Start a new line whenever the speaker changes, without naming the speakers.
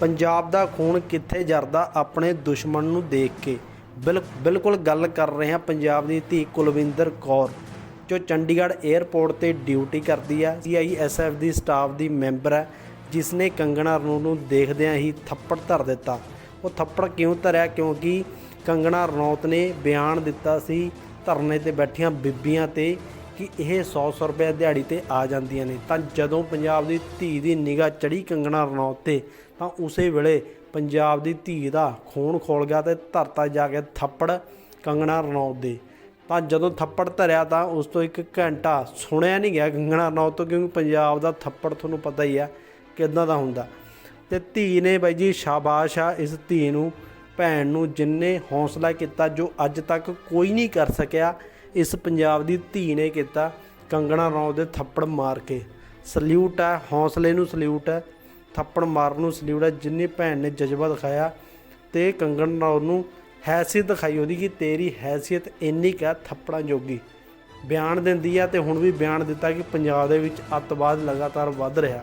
ਪੰਜਾਬ ਦਾ ਖੂਨ ਕਿੱਥੇ ਜਰਦਾ ਆਪਣੇ ਦੁਸ਼ਮਣ ਨੂੰ ਦੇਖ ਕੇ? ਬਿਲ- ਬਿਲਕੁਲ ਗੱਲ ਕਰ ਰਹੇ ਹਾਂ ਪੰਜਾਬ ਦੀ ਧੀ ਕੁਲਵਿੰਦਰ ਕੌਰ, ਜੋ ਚੰਡੀਗੜ੍ਹ 에ਅਰਪੋਰਟ ਤੇ ਡਿਊਟੀ ਕਰਦੀ ਹੈ ਸੀਆਈਐਸਐਫ ਦੀ ਸਟਾਫ ਦੀ ਮੈਂਬਰ ਹੈ ਜਿਸ ਨੇ ਕੰਗਣਾ ਰਣੌਤ ਨੂੰ ਦੇਖਦਿਆਂ ਹੀ ਥੱਪੜ ਧਰ ਦਿੱਤਾ। ਉਹ ਥੱਪੜ ਕਿਉਂ ਧਰਿਆ? ਕਿਉਂਕਿ ਕੰਗਣਾ ਰਣੌਤ ਨੇ ਬਿਆਨ ਦਿੱਤਾ ਸੀ, ਧਰਨੇ ਤੇ ਬੈਠੀਆਂ ਬੀਬੀਆਂ ਤੇ ਕਿ ਇਹ 100-100 ਰੁਪਏ ਦਿਹਾੜੀ ਤੇ ਆ ਜਾਂਦੀਆਂ ਨੇ। ਤਾਂ ਜਦੋਂ ਪੰਜਾਬ ਦੀ ਧੀ ਦੀ ਨਿਗਾਹ ਚੜੀ ਕੰਗਣਾ ਰਣੌਤ ਤੇ, ਤਾਂ ਉਸੇ ਵੇਲੇ ਪੰਜਾਬ ਦੀ ਧੀ ਦਾ ਖੂਨ ਖੋਲ ਗਿਆ ਤੇ ਧਰਤਾ ਜਾ ਕੇ ਥੱਪੜ ਕੰਗਣਾ ਰਣੌਤ ਦੇ। ਤਾਂ ਜਦੋਂ ਥੱਪੜ ਧਰਿਆ ਤਾਂ ਉਸ ਤੋਂ ਇੱਕ ਘੰਟਾ ਸੁਣਿਆ ਨਹੀਂ ਗਿਆ ਕੰਗਣਾ ਰਣੌਤ ਤੋਂ, ਕਿਉਂਕਿ ਪੰਜਾਬ ਦਾ ਥੱਪੜ ਤੁਹਾਨੂੰ ਪਤਾ ਹੀ ਆ ਕਿਦਾਂ ਦਾ ਹੁੰਦਾ। ਤੇ ਧੀ ਨੇ ਬਾਈ ਜੀ ਸ਼ਾਬਾਸ਼ ਆ ਇਸ ਧੀ ਨੂੰ, ਭੈਣ ਨੂੰ ਜਿੰਨੇ ਹੌਸਲਾ ਕੀਤਾ ਜੋ ਅੱਜ ਤੱਕ ਕੋਈ ਨਹੀਂ ਕਰ ਸਕਿਆ। ਇਸ ਪੰਜਾਬ ਦੀ ਧੀ ਨੇ ਕੀਤਾ ਕੰਗਣਾ ਰਣੌਤ ਦੇ ਥੱਪੜ ਮਾਰ ਕੇ। ਸਲੂਟ ਹੈ, ਹੌਸਲੇ ਨੂੰ ਸਲੂਟ ਹੈ, ਥੱਪੜ ਮਾਰਨ ਨੂੰ ਸਲੂਟ ਹੈ, ਜਿੰਨੀ ਭੈਣ ਨੇ ਜਜ਼ਬਾ ਦਿਖਾਇਆ ਤੇ ਕੰਗਣ ਰਣੌਤ ਨੂੰ ਹੈਸੀਅਤ ਦਿਖਾਈ ਉਹਦੀ ਕਿ ਤੇਰੀ ਹੈਸੀਅਤ ਇੰਨੀ ਕੁ ਥੱਪੜਾਂ ਜੋਗੀ। ਬਿਆਨ ਦਿੰਦੀ ਆ ਤੇ ਹੁਣ ਵੀ ਬਿਆਨ ਦਿੱਤਾ ਕਿ ਪੰਜਾਬ ਦੇ ਵਿੱਚ ਅੱਤਵਾਦ ਲਗਾਤਾਰ ਵੱਧ ਰਿਹਾ।